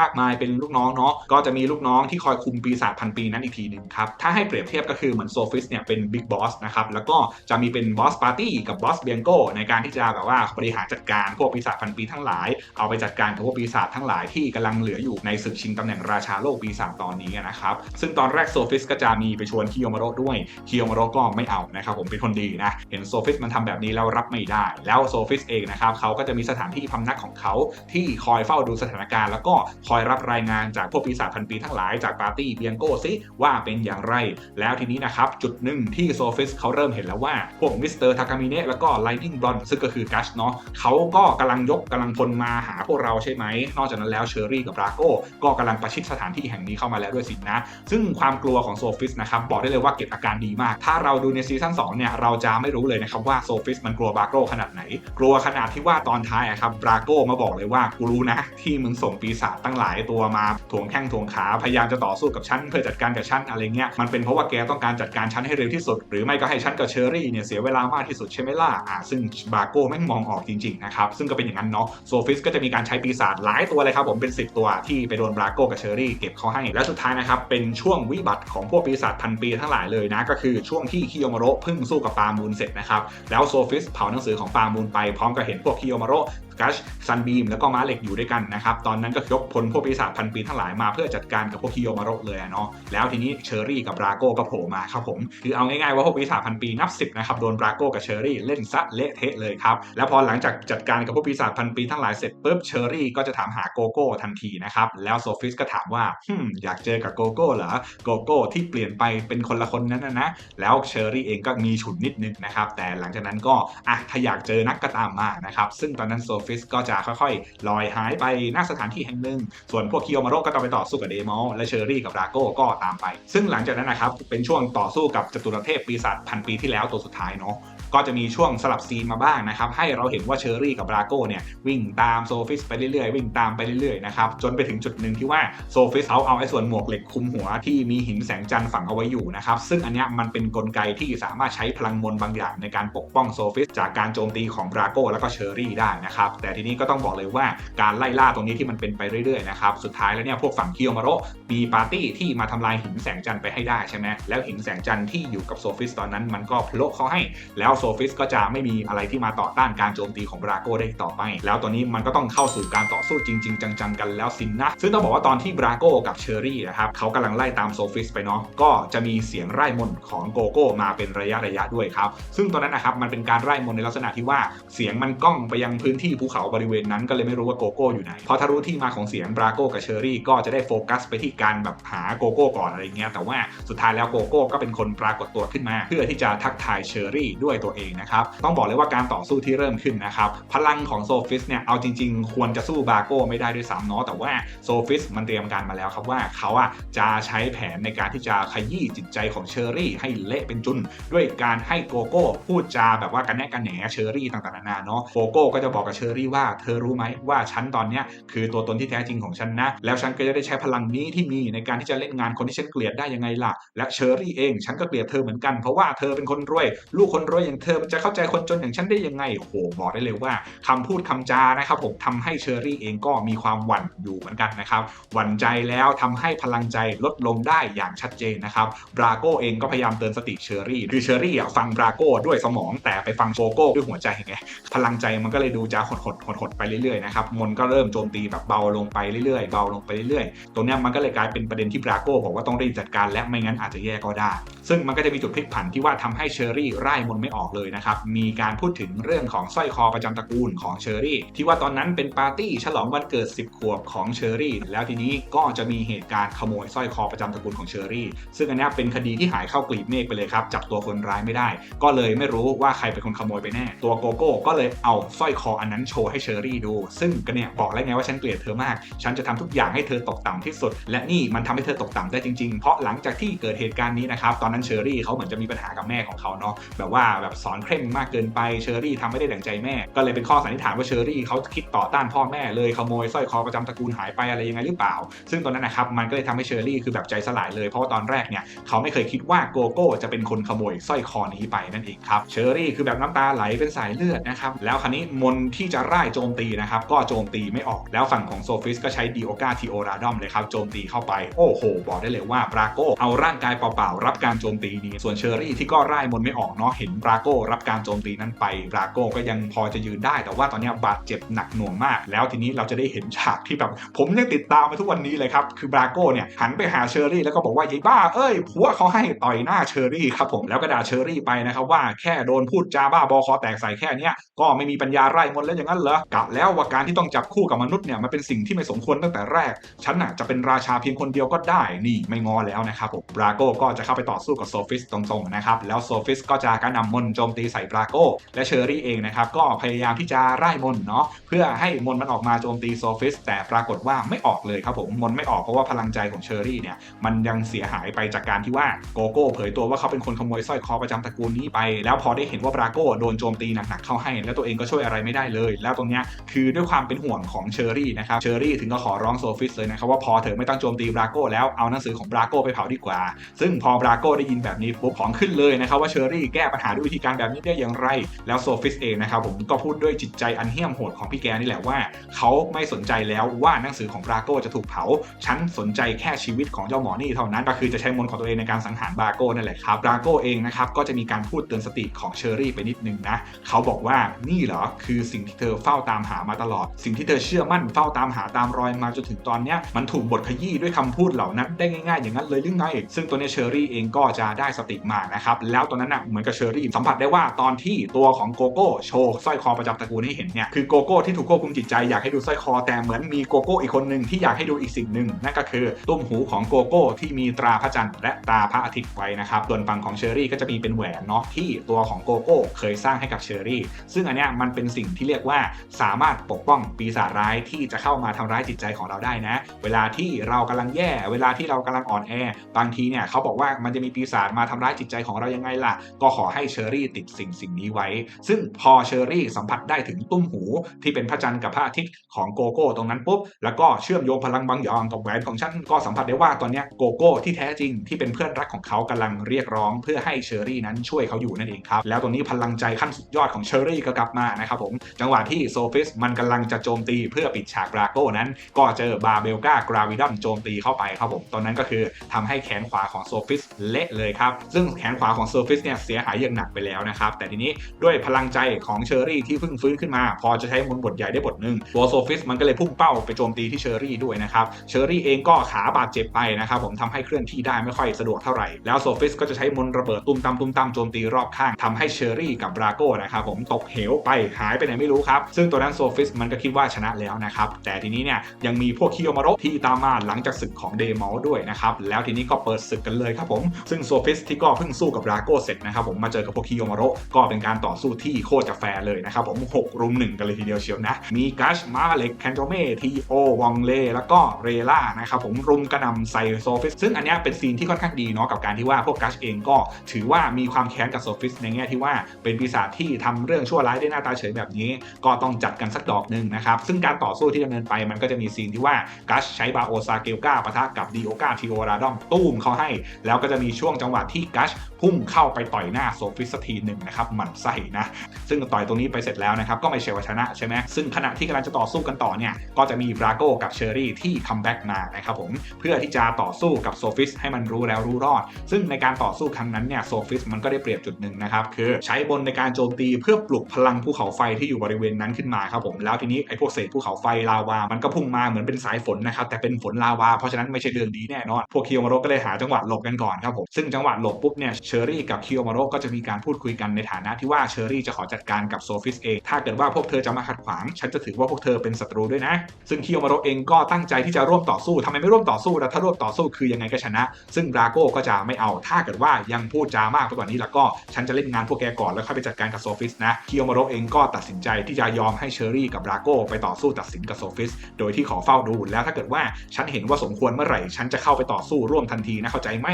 มากมายเป็นลูกน้องเนาะก็จะมีลูกน้องที่คอยคุมปีศาจพันปีนั้นอีกทีหนึ่งครับถ้าให้เปรียบเทียบก็คือเหมือนโซฟิสเนี่ยเป็นบิ๊กบอสนะครับแล้วก็จะมีเป็นบอสปาร์ตี้กับบอสเบียงโกในการที่จะแบบว่าบริหารจัดการพวกปีศาจพันปีทั้งหลาย เอาไปจัดการกับพวกปีศาจทั้งหลายที่กำลังเหลืออยู่ในศึกชิงตำแหน่งราชาโลกปีศาจตอนนี้นะครับซึ่งตอนแรกโซฟิสก็จะมีไปชวนคิโยมาโรด้วยคิโยมาโรก็ไม่เอานะครับผมเป็นคนดีนะเห็นโซฟิสมันทำแบบนี้แล้วรับไม่ได้ แล้วโซฟิสเองนะครับเขาก็จะมีสถานที่พำนักของเขาที่คอยเฝ้าดูสถานการณ์ แล้วก็คอยรับรายงานจากพวกปีศาจพันปีทั้งหลายจากปาร์ตี้เบียงโกซิว่าเป็นอย่างไรแลวทีนี้นะครับ จุดหนึ่งที่โซฟิสเขาเริ่มเห็นแล้วว่า พวกมิสเตอร์ทากามิเนะแล้วก็ไลนิ่งบลอนซึ่งก็คือกัชเนาะเขาก็กำลังยกกำลังพลมาหาพวกเราใช่ไหม นอกจากนั้นแล้วเชอรี่กับบราโกก็กำลังประชิดสถานที่แห่งนี้เข้ามาแล้วด้วยสินะ ซึ่งความกลัวของโซฟิสนะครับบอกได้เลยว่าเก็บอาการดีมาก ถ้าเราดูในซีซั่น2เนี่ยเราจะไม่รู้เลยนะครับว่าโซฟิสมันกลัวบราโกขนาดไหน กลัวขนาดที่ว่าตอนท้ายอะครับบราโกมาบอกเลยว่ากูรู้นะ ที่มึงส่งปีศาจตั้งหลายตัวมาถ่วงแข้งถ่วงขาพยายามจะต่อสู้กับฉันเพื่อจัดการกับฉันอะไรเงี้ยมันเป็นเพราะว่าแกต้องการจัดการฉันให้เร็วที่สุด หรือไม่ก็ให้ฉันกับเชอรี่เนี่ยเสียเวลามากที่สุดใช่ไหมล่ะอ่าซึ่งบราโก้แม่งมองออกจริงๆนะครับซึ่งก็เป็นอย่างนั้นเนาะโซฟิสก็จะมีการใช้ปีศาจหลายตัวเลยครับผมเป็น 10 ตัวที่ไปโดนบราโก้กับเชอรี่เก็บเขาให้และสุดท้ายนะครับเป็นช่วงวิบัติของพวกปีศาจพันปีทั้งหลายเลยนะก็คือช่วงที่คิโยมาโรเพิ่งสู้กับปามูลเสร็จนะครับแล้วโซฟิสเผาหนังสือของปามูลไปพร้อมกับเห็นพวกคิโยมาโร กัชซันบีมแล้วก็ม้าเหล็กอยู่ด้วยกันนะครับตอนนั้นก็ยกพลพวกปีศาจพันปีทั้งหลายมาเพื่อจัดการกับพวกคิโยมาระเลยเนาะแล้วทีนี้เชอรี่กับราโก้ก็โผล่มาครับผมคือเอาง่ายๆว่าพวกปีศาจพันปีนับสิบนะครับโดนราโก้กับเชอรี่เล่นซะเละเทะเลยครับแล้วพอหลังจากจัดการกับพวกปีศาจพันปีทั้งหลายเสร็จปุ๊บเชอรี่ก็จะถามหาโกโก้ทันทีนะครับแล้วโซฟิสก็ถามว่าฮึมอยากเจอกับโกโก้เหรอโกโก้ที่เปลี่ยนไปเป็นคนละคนนั้นนะนะแล้วเชอรี่เองก็มีฉุนนิดนึงนะครับแต่หลังจากนั้นก็อะถ้าอยากเจอนักก็ตามมานะครับซึ่งตอนนั้นโซฟสก็จะค่อยๆ ลอยหายไปหน้าสถานที่แห่งหนึ่ง ส่วนพวกคิโอมาโรก็ต้องไปต่อสู้กับเดมอลและเชอรี่กับราโก้ก็ตามไป ซึ่งหลังจากนั้นนะครับเป็นช่วงต่อสู้กับจตุรเทพปีศาจพันปีที่แล้วตัวสุดท้ายเนาะ ก็จะมีช่วงสลับซีนมาบ้างนะครับ ให้เราเห็นว่าเชอรี่กับราโก้เนี่ยวิ่งตามโซฟิสไปเรื่อยๆ วิ่งตามไปเรื่อยๆนะครับจนไปถึงจุดหนึ่งที่ว่าโซฟิสเขาเอาไอ้ส่วนหมวกเหล็กคุมหัวที่มีหินแสงจันทร์ฝังเอาไว้อยู่นะครับซึ่งอันนี้มันเป็นนกลไกที่สามารถใช้พลังมนต์บางอย่างในการปกป้องโซฟิสจากการโจมตีของราโก้แล้วก็เชอรี่ได้นะครับ แต่ทีนี้ก็ต้องบอกเลยว่าการไล่ล่าตรงนี้ที่มันเป็นไปเรื่อยๆนะครับ สุดท้ายแล้วเนี่ยพวกฝั่งคิโยมาโระมีปาร์ตี้ที่มาทำลายหินแสงจันทร์ไปให้ได้ใช่ไหมแล้วหินแสงจันทร์ที่อยู่กับโซฟิสตอนนั้นมันก็โผล่เขาให้ แล้วโซซฟิสก็จะไม่มีอะไรที่มาต่อต้านการโจมตีของบราโก้ได้อีกต่อไป แล้วตอนนี้มันก็ต้องเข้าสู่การต่อสู้จริง ๆ จังๆกันแล้วสินนะ ซึ่งต้องบอกว่าตอนที่บราโก้กับเชอรี่นะครับเขากำลังไล่ตามโซฟิสไปเนาะก็จะมีเสียงไร่มนของโกโก้มาเป็นระยะระยะๆด้วยครับ ซึ่งตอนนั้นนะครับมันเป็นการไร่มนในลักษณะที่ว่าเสียงมันก้องไปยังพื้นที่ภูเขาบริเวณนั้นก็เลยไม่รู้ว่าโกโก้อยู่ไหนพอถ้ารู้ที่มาของเสียงบราโก้กับเชอรี่ก็จะได้โฟกัสไปที่การแบบหาโกโก้ก่อนอะไรเงี้ยแต่ว่าสุดท้ายแล้วโกโก้ก็เป็นคนปรากฏตัวขึ้นมา เพื่อที่จะทักทายเชอรี่ด้วยตัวเองนะครับ ต้องบอกเลยว่าการต่อสู้ที่เริ่มขึ้นนะครับ พลังของโซฟิสเนี่ย เอาจริง ๆ ควรจะสู้บราโก้ไม่ได้ด้วยซ้ำเนาะ แต่ว่าโซฟิสมันเตรียมการมาแล้วครับว่าเขาอะจะใช้แผนในการที่จะขยี้จิตใจของเชอรี่ให้เละเป็นจุน ด้วยการให้โกโก้พูดจาแบบว่ากันแน่กันแหนเชอรี่ต่างๆนานาเนาะ โกโก้ก็จะบอกกับเชอรี่ว่าเธอรู้ไหมว่าฉันตอนเนี้ยคือตัวตนที่แท้จริงของฉันนะ แล้วฉันก็จะได้ใช้พลังนี้ที่มีในการที่จะเล่นงานคนที่ฉันเกลียดได้ยังไงล่ะ และเชอรี่เองฉันก็เกลียดเธอเหมือนกันเพราะว่าเธอเป็นคนรวยลูกคนรวยอย่างเธอจะเข้าใจคนจนอย่างฉันได้ยังไงโอ้โหบอกได้เลยว่าคำพูดคำจานะครับผมทำให้เชอรี่เองก็มีความหวั่นอยู่เหมือนกันนะครับหวั่นใจแล้วทำให้พลังใจลดลงได้อย่างชัดเจนนะครับบราโกเองก็พยายามเตือนสติเชอรี่คือเชอรี่อะฟังบราโกด้วยสมองแต่ไปฟังโกโก้ด้วยหัวใจไงพลังใจมันก็เลยดูจะหดหดหดหดไปเรื่อยๆนะครับมนก็เริ่มโจมตีแบบเบาลงไปเรื่อยๆเบาลงไปเรื่อยๆตรงเนี้ยมันก็เลยกลายเป็นประเด็นที่บราโก้บอกว่าต้องรีบจัดการและไม่งั้นอาจจะแย่ก็ได้ ซึ่งมันก็จะมีจุดพลิกผันที่ว่าทำให้เชอรี่ไล่มนไม่ออกเลยนะครับ มีการพูดถึงเรื่องของสร้อยคอประจำตระกูลของเชอรี่ ที่ว่าตอนนั้นเป็นปาร์ตี้ฉลองวันเกิด 10 ขวบของเชอรี่ แล้วทีนี้ก็จะมีเหตุการณ์ขโมยสร้อยคอประจำตระกูลของเชอรี่ ซึ่งอันนี้เป็นคดีที่หายเข้ากลีบเมฆไปเลยครับ จับตัวคนร้ายไม่ได้ ก็เลยไม่รู้ว่าใครเป็นคนขโมยไปแน่ ตัวโกโก้ก็เลยเอาสร้อยคออันนั้นโชว์ให้เชอรี่ดู ซึ่งก็เนี่ยบอกแล้วไงว่าฉันเกลียดเธอมาก ฉันจะทำทุกอย่างให้เธอตกต่ำที่สุด และนี่มันทำให้เธอตกต่ำได้จริงๆ เพราะหลังจากที่เกิดเหตุการณ์นี้นะครับ ตอนนั้นเชอรี่เขาเหมือนจะมีปัญหากับแม่ของเขาเนาะ แบบว่าแบบสอนเคร่งมากเกินไปเชอรี่ทำไม่ได้ดั่งใจแม่ ก็เลยเป็นข้อสันนิษฐานว่าเชอรี่เขาคิดต่อต้านพ่อแม่เลยขโมยสร้อยคอประจำตระกูลหายไปอะไรยังไงหรือเปล่า ซึ่งตอนนั้นนะครับมันก็เลยทำให้เชอรี่คือแบบใจสลายเลยเพราะว่าตอนแรกเนี่ยเขาไม่เคยคิดว่าโกโก้จะเป็นคนขโมยสร้อยคอนี้ไปนั่นเองครับเชอรี่คือแบบน้ำตาไหลเป็นสายเลือดนะครับแล้วคราวนี้มนที่จะร่ายโจมตีนะครับก็โจมตีไม่ออกแล้วฝั่งของโซฟิสก็ใช้ดิโอกาทีโอราดอมเลยครับโจมตีเข้าไปโอ้โห บอกได้เลยว่าบราโกเอาร่างกายเปล่าๆรับการโจมตีนี้ส่วนเชอรี่ที่ก็ร่ายมนไม่ออกเนาะเห็นบราโกรับการโจมตีนั้นไปบราโก้ก็ยังพอจะยืนได้ แต่ว่าตอนนี้บาดเจ็บหนักหน่วงมาก แล้วทีนี้เราจะได้เห็นฉากที่แบบผมยังติดตามมาทุกวันนี้เลยครับ คือบราโก้เนี่ยหันไปหาเชอรี่แล้วก็บอกว่ายัยบ้าเอ้ยผัวเขาให้ต่อยหน้าเชอรี่ครับผมแล้วก็ด่าเชอรี่ไปนะครับว่าแค่โดนพูดจาบ้าบอคอแตกใส่แค่เนี้ยก็ไม่มีปัญญาไร่มนแล้วอย่างนั้นเหรอกะแล้วว่าการที่ต้องจับคู่กับมนุษย์เนี่ยมันเป็นสิ่งที่ไม่สมควรตั้งแต่แรกฉันน่ะจะเป็นราชาเพียงคนเดียวก็ได้นี่ไม่งอแล้วนะครับผมบราโกก็จะเข้าไปต่อสู้กับโซฟิสตรงๆนะครับแล้วโซฟิสก็จะกระนำมนโจมตีใส่บราโกและเชอรี่เองนะครับก็พยายามที่จะไล่มนต์เนาะเพื่อให้มนต์มันออกมาโจมตีโซฟิสแต่ปรากฏว่าไม่ออกเลยครับผมมนต์ไม่ออกเพราะว่าพลังใจของเชอรี่เนี่ยมันยังเสียหายไปจากการที่ว่าโกโก้เผยตัวว่าเขาเป็นคนขโมยสร้อยคอประจำตระกูลนี้ไป แล้วพอได้เห็นว่าบราโกโดนโจมตีหนักๆเข้าให้ แล้วตัวเองก็ช่วยอะไรไม่ได้เลย แล้วตรงเนี้ยคือด้วยความเป็นห่วงของเชอรี่นะครับเชอรี่ถึงก็ขอร้องโซฟิสเลยนะครับว่าพอเถอะไม่ต้องโจมตีบราโกแล้วเอาหนังสือของบราโกไปเผาดีกว่า ซึ่งพอบราโกได้ยินแบบนี้ปุ๊บของขึ้นเลยนะครับว่าเชอรี่แก้ปัญหาด้วยวิธีการแบบนี้ได้อย่างไร แล้วโซฟิสเองนะครับผมก็พูดด้วยจิตใจอันเหี้ยมโหดของพี่แกนี่แหละว่า เขาไม่สนใจแล้วว่าหนังสือของบราโก้จะถูกเผา ฉันสนใจแค่ชีวิตของเจ้าหมอนี่เท่านั้น ก็คือจะใช้มนต์ของตัวเองในการสังหารบราโก้นั่นแหละครับบราโก้เองนะครับก็จะมีการพูดเตือนสติของเชอรี่ไปนิดนึงนะเขาบอกว่านี่เหรอคือสิ่งที่เธอเฝ้าตามหามาตลอด สิ่งที่เธอเชื่อมั่นเฝ้าตามหาตามรอยมาจนถึงตอนนี้มันถูกบทขยี้ด้วยคำพูดเหล่านั้นได้ง่ายๆอย่างนั้นเลยหรือไงซึ่งตัวเนี้ยเชอรี่เองก็จะได้สติมานะครับแล้วตอนนั้นน่ะเหมือนกับเชอรี่สัมผัสได้ว่าตอนที่ตัวของโกโก้โชว์สร้อยคอประจำตระกูลให้เห็นเนี่ยคือโกโก้ที่ถูกควบคุมจิตใจอยากให้ดูสร้อยคอแต่เหมือนมีโกโก้อีกคนหนึ่งที่อยากให้ดูอีกสิ่งหนึ่งนั่นก็คือตุ้มหูของโกโก้ที่มีตราพระจันทร์และตราพระอาทิตย์ไว้นะครับส่วนฝั่งของเชอรี่ก็จะมีเป็นแหวนเนาะที่ตัวของโกโก้เคยสร้างให้กับเชอรี่ ซึ่งอันเนี้ยมันเป็นสิ่งที่เรียกว่าสามารถปกป้องปีศาจร้ายที่จะเข้ามาทำร้ายจิตใจของเราได้นะ เวลาที่เรากำลังแย่ เวลาที่เรากำลังอ่อนแอบางทีเนี่ยเขาบอกว่ามันจะมีปีศาจมาทำร้ายจิตใจของเรายังไงล่ะ ก็ขอให้เชอรี่ติดสิ่งสิ่งนี้ไว้ ซึ่งพอเชอรี่สัมผัสได้ถึงตุ้มหูที่เป็นพระจันทร์กับพระอาทิตย์ของโกโก้ตรงนั้นปุ๊บแล้วก็เชื่อมโยงพลังบางอย่างกับแหวนของฉันก็สัมผัสได้ว่าตอนนี้โกโก้ที่แท้จริงที่เป็นเพื่อนรักของเขากำลังเรียกร้อง เพื่อให้เชอรี่นั้นช่วยเขาอยู่นั่นเองครับแล้วตรงนี้พลังใจขั้นสุดยอดของเชอรี่ก็กลับมานะครับผมจังหวะที่โซฟิสมันกำลังจะโจมตีเพื่อปิดฉากบราโก้นั้น ก็เจอบาเบลกากราวิดอนโจมตีเข้าไปครับผมตอนนั้นก็คือทำให้แขนขวาของโซฟิสเละเลยครับซึ่งแขนขวาของโซฟิสเนี่ยเสียหายอย่างหนักไปแล้วนะครับ แต่ทีนี้ด้วยพลังใจของเชอรี่ที่เพิ่งฟื้นขึ้นมา พอจะใช้มนบทใหญ่ได้บทหนึ่งตัวโซฟิสมันก็เลยพุ่งเป้าไปโจมตีที่เชอรี่ด้วยนะครับเชอรี่เองก็ขาบาดเจ็บไปนะครับผมทำให้เคลื่อนที่ได้ไม่ค่อยสะดวกเท่าไหร่แล้วโซฟิสก็จะใช้มนระเบิดตุ้มตามตุ้มตามโจมตีรอบข้างทำให้เชอรี่กับบราโก้นะครับผมตกเหวไปหายไปไหนไม่รู้ครับซึ่งตัวนั้นโซฟิสมันก็คิดว่าชนะแล้วนะครับแต่ทีนี้เนี่ยยังมีพวกคิโยมารที่ตามมาหลังจากศึกของเดมอลด้วยนะครับแล้วทีนี้ก็เปิดศึกกันเลยครับผมซึ่งโซฟิสที่ก็เพิ่งสู้กับบราโก้เสร็จนะครับผมมาเจอกับพวกคิโยมาโรก็เป็นการต่อสู้ที่โคตรจะแฟร์เลยนะครับผม6รุมหนึ่งกันเลยทีเดียวเชียวนะ มีกัชมาเล็กแคนโจเม่ทีโอวองเลแล้วก็เรล่านะครับผมรุมกระนำใส่โซฟิส ซึ่งอันนี้เป็นซีนที่ค่อนข้างดีเนาะกับการที่ว่าพวกกัชเองก็ถือว่ามีความแค้นกับโซฟิสในแง่ที่ว่าเป็นปีศาจที่ทำเรื่องชั่วร้ายได้หน้าตาเฉยแบบนี้ ก็ต้องจัดกันสักดอกหนึ่งนะครับ ซึ่งการต่อสู้ที่ดำเนินไปมันก็จะมีซีนที่ว่ากัชใช้บาโอซาเกลกาปะทะกับดีโอกาทีโอราดอมตุ้มเขาให้ แล้วก็จะมีช่วงจังหวะที่กัชพุ่งเข้าไปต่อยหน้าโซฟิสสักทีหนึ่งนะครับหมั่นไส้นะซึ่งต่อยตรงนี้ไปเสร็จแล้วนะครับก็ไม่ใช่ว่าชนะใช่ไหมซึ่งขณะที่กำลังจะต่อสู้กันต่อเนี่ยก็จะมีบราโก้กับเชอรี่ที่คัมแบ็กมานะครับผมเพื่อที่จะต่อสู้กับโซฟิสให้มันรู้แล้วรู้รอด ซึ่งในการต่อสู้ครั้งนั้นเนี่ยโซฟิสมันก็ได้เปรียบจุดหนึ่งนะครับคือใช้บนในการโจมตีเพื่อปลุกพลังภูเขาไฟที่อยู่บริเวณนั้นขึ้นมาครับผมแล้วทีนี้ไอ้พวกเศษภูเขาไฟลาวา มันก็พุ่งมาเหมือนเป็นสายฝนนะครับแต่เป็นฝนลาวา เพราะฉะนั้นไม่ใช่เรื่องดีแน่นอนพวกคิโยมาโรก็เลยหาจังหวะหลบกันก่อนครับผมซึ่งจังหวะหลบปุ๊บเนี่ยเชอรี่กับคิโยมาโรก็จะมีการพูดูดคุยกันในฐานะที่ว่าเชอรี่จะขอจัดการกับโซฟิสเอง ถ้าเกิดว่าพวกเธอจะมาขัดขวาง ฉันจะถือว่าพวกเธอเป็นศัตรูด้วยนะ ซึ่งคิโยมาโรเองก็ตั้งใจที่จะร่วมต่อสู้ทำไมไม่ร่วมต่อสู้แล้วถ้าร่วมต่อสู้คือยังไงก็ชนะ ซึ่งบราโก้ก็จะไม่เอา ถ้าเกิดว่ายังพูดจามากไปกว่านี้แล้วก็ฉันจะเล่นงานพวกแกก่อนแล้วค่อยไปจัดการกับโซฟิสนะคิโยมาโรเองก็ตัดสินใจที่จะยอมให้เชอรี่กับบราโก้ไปต่อสู้ตัดสินกับโซฟิส โดยที่ขอเฝ้าดูแล้วถ้าเกิดว่าฉันเห็นว่าสมควรเมื่อไหร่ ฉันจะเข้าไปต่อสู้ร่วมทันทีนะเข้าใจไหม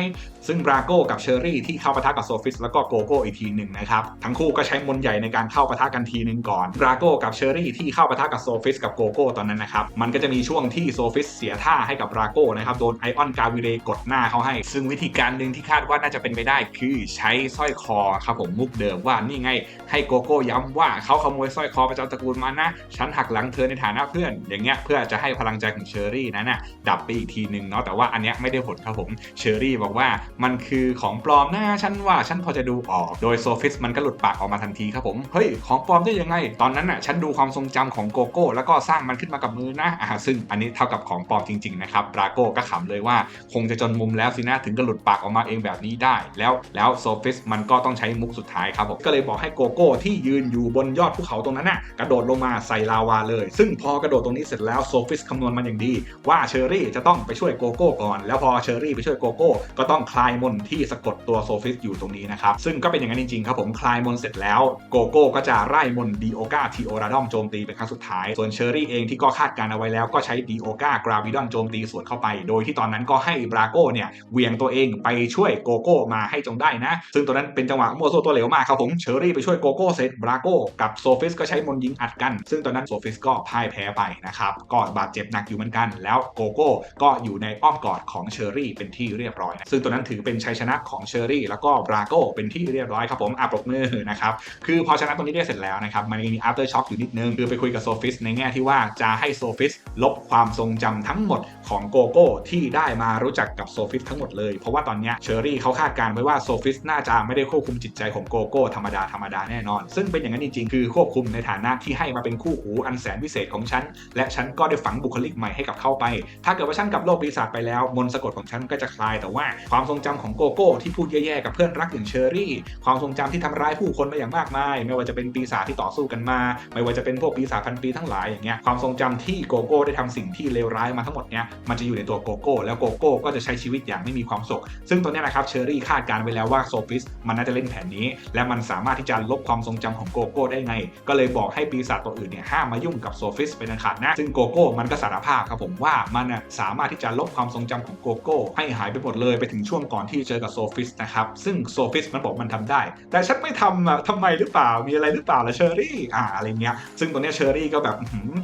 ซึ่งบราโก้กับเชอรี่ที่เข้าปะทะกับโซฟิสแล้วก็โกโก้อีกทีหนึ่งนะครับ ทั้งคู่ก็ใช้มนต์ใหญ่ในการเข้าปะทะกันทีหนึ่งก่อนบราโก้กับเชอรี่ที่เข้าปะทะกับโซฟิสกับโกโก้ตอนนั้นนะครับ มันก็จะมีช่วงที่โซฟิสเสียท่าให้กับบราโก้นะครับโดนไอออนกาวิเรกดหน้าเขาให้ ซึ่งวิธีการหนึ่งที่คาดว่าน่าจะเป็นไปได้ คือใช้สร้อยคอครับผมมุกเดิมว่านี่ไงให้โกโก้ย้ำว่าเขาขโมยสร้อยคอประจำตระกูลมานะฉันหักหลังเธอในฐานะเพื่อน อย่างเงี้ยเพื่อจะให้พลังใจของเชอรี่นั้นน่ะดับไปอีกทีหนึ่งเนาะแต่ว่าอันเนี้ยไม่ได้ผลครับผมเชอรี่บอกว่ามันคือของปลอมหน้าฉันว่าฉันพอจะดูออกโดยโซฟิสมันก็หลุดปากออกมาทันทีครับผม เฮ้ย ของปลอมได้ยังไง ตอนนั้นน่ะฉันดูความทรงจำของโกโก้ แล้วก็สร้างมันขึ้นมากับมือนะอ่าซึ่งอันนี้เท่ากับของปลอมจริงๆนะครับบราโก้ก็ขำเลยว่าคงจะจนมุมแล้วสินะถึงก็หลุดปากออกมาเองแบบนี้ได้ แล้วแล้วโซฟิสมันก็ต้องใช้มุกสุดท้ายครับผมก็เลยบอกให้โกโก้ที่ยืนอยู่บนยอดภูเขาตรงนั้นน่ะกระโดดลงมาใส่ลาวาเลย ซึ่งพอกระโดดตรงนี้เสร็จแล้วโซฟิสคำนวณมันอย่างดี ว่าเชอรี่จะต้องไปช่วยโกโก้ก่อน แล้วพอเชอรี่ไปช่วยโกโก้ก็ต้องคลายมนที่สะกดตัวโซฟิสอยู่ตรงนี้นะครับซึ่งก็เป็นอย่างนั้นจริงๆครับผมคลายมนเสร็จแล้วโกโก้ก็จะไล่มนดีโอกาทีโอราดอมโจมตีเป็นครั้งสุดท้าย ส่วนเชอรี่เองที่ก็คาดการเอาไว้แล้วก็ใช้ดีโอกากราวิดอนโจมตีสวนเข้าไป โดยที่ตอนนั้นก็ให้บราโก้เนี่ยเหวี่ยงตัวเองไปช่วยโกโก้มาให้จงได้นะ ซึ่งตัวนั้นเป็นจังหวะโมโซตัวเหลวมากครับผมเชอรี่ไปช่วยโกโก้เสร็จบราโก้กับโซฟิสก็ใช้มนยิงอัดกัน ซึ่งตอนนั้นโซฟิสก็พ่ายแพ้ไปนะครับก็บาดเจ็บหนักอยู่เหมือนกัน แล้วโกโก้ก็อยู่ในอ้อมกอดของเชอรี่เป็นที่เรียบร้อยนะซึ่งตัวนั้นถือเป็นชัยชนะของเชอรี่แล้วก็บราโก้เป็นที่เรียบร้อยครับครับผมอาปรบมือนะครับคือพอชนะตรงนี้ได้เสร็จแล้วนะครับมันยังมี after shock อยู่นิดนึง คือไปคุยกับโซฟิสในแง่ที่ว่าจะให้โซฟิสลบความทรงจำทั้งหมดของโกโก้ที่ได้มารู้จักกับโซฟิสทั้งหมดเลย เพราะว่าตอนนี้เชอรี่เขาคาดการณ์ไว้ว่าโซฟิสน่าจะไม่ได้ควบคุมจิตใจของโกโก้ธรรมดาธรรมดาแน่นอน ซึ่งเป็นอย่างนั้นจริงๆคือควบคุมในฐานะที่ให้มาเป็นคู่หูอันแสนพิเศษของฉัน และฉันก็ได้ฝังบุคลิกใหม่ให้กับเข้าไป ถ้าเกิดว่าฉันกับโลกปีศาจไปแล้ว มนต์สะกดของฉันก็จะคลายแต่ว่าความทรงจำของโกโก้ที่พูดแย่ๆกับเพื่อนรักอย่างเชอรี่ความทรงจำที่ทำร้ายผู้คนมาอย่างมากมาย ไม่ว่าจะเป็นปีศาจที่ต่อสู้กันมา ไม่ว่าจะเป็นพวกปีศาจพันปีทั้งหลายอย่างเงี้ยความทรงจำที่โกโก้ได้ทำสิ่งที่เลวร้ายมาทั้งหมดเนี้ยมันจะอยู่ในตัวโกโก้แล้วโกโก้ก็จะใช้ชีวิตอย่างไม่มีความสุข ซึ่งตัวเนี้ยนะครับเชอรี่คาดการไว้แล้วว่าโซฟิสมันน่าจะเล่นแผนนี้ และมันสามารถที่จะลบความทรงจำของโกโก้ได้ไง ก็เลยบอกให้ปีศาจตัวอื่นเนี่ยห้ามมายุ่งกับโซฟิสเป็นอันขาดนะซึ่งโกโก้มันก็สารภาพครับผมว่ามันน่ะสามารถที่จะลบความทรงจำของโกโก้ให้หายไปหมดเลยไปถึงช่วงก่อนที่เจอกับโซฟิสนะครับซึ่งโซฟิสมันบอกมันทำได้แต่ฉันไม่ทำอะทำไมหรือเปล่ามีอะไรหรือเปล่าล่ะเชอรี่อ่าอะไรเงี้ยซึ่งตัวเนี้ยเชอรี่ก็แบบ